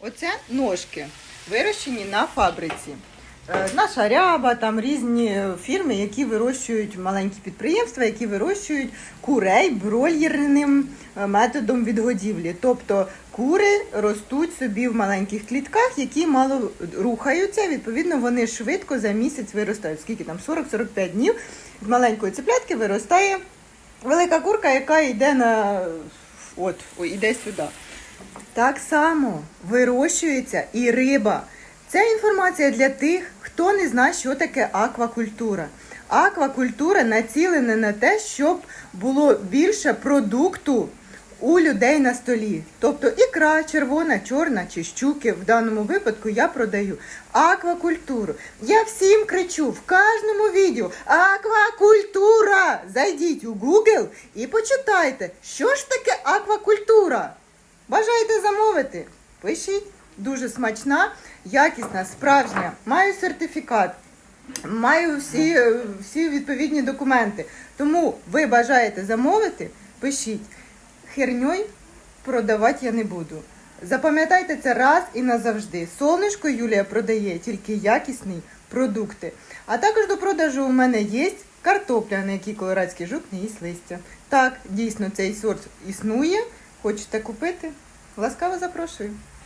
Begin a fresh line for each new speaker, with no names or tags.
Оце ножки, вирощені на фабриці. Е, Наша ряба, там різні фірми, які вирощують маленькі підприємства, які вирощують курей бройлерним е, методом відгодівлі. Тобто кури ростуть собі в маленьких клітках, які мало рухаються. Відповідно, вони швидко за місяць виростають. Скільки там 40-45 днів з маленької циплятки виростає велика курка, яка йде на от, іде сюди. Так само вирощується і риба. Ця інформація для тих, хто не знає, що таке аквакультура. Аквакультура націлена на те, щоб було більше продукту у людей на столі. Тобто ікра, червона, чорна чи щуки. В даному випадку я продаю аквакультуру. Я всім кричу в кожному відео аквакультура! Зайдіть у Google і почитайте, що ж таке аквакультура. Бажаєте замовити? Пишіть. Дуже смачна, якісна, справжня. Маю сертифікат, маю всі, е, всі відповідні документи. Тому ви бажаєте замовити? Пишіть. Херньою продавати я не буду. Запам'ятайте це раз і назавжди. Сонечко Юлія продає тільки якісні продукти. А також до продажу у мене є картопля, на якій колорадський жук не їсть листя. Так, дійсно, цей сорт існує. Хочете купити? Ласкаво запрошую.